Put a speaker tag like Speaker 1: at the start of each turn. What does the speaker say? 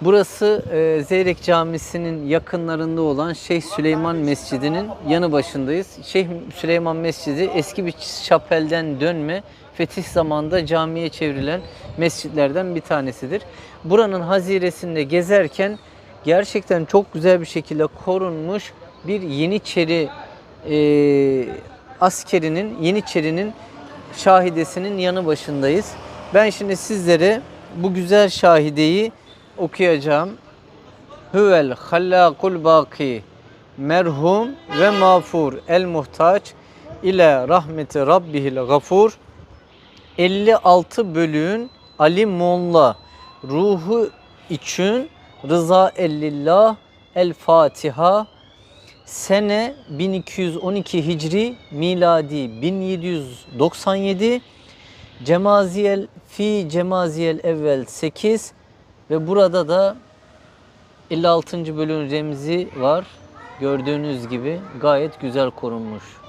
Speaker 1: Burası e, Zeyrek Camisi'nin yakınlarında olan Şeyh Süleyman Mescidi'nin yanı başındayız. Şeyh Süleyman Mescidi eski bir şapelden dönme fetih zamanında camiye çevrilen mescitlerden bir tanesidir. Buranın haziresinde gezerken gerçekten çok güzel bir şekilde korunmuş bir Yeniçeri e, askerinin, Yeniçerinin şahidesinin yanı başındayız. Ben şimdi sizlere bu güzel şahideyi okuyacağım. Huvel hallakul baki merhum ve mağfur el muhtaç ile rahmeti rabbihil gafur. 56 bölüğün Ali Molla. Ruhu için rıza ellillah el Fatiha sene 1212 Hicri miladi 1797 Cemaziyel fi Cemaziyel evvel 8 ve burada da 56. bölüm remzi var. Gördüğünüz gibi gayet güzel korunmuş.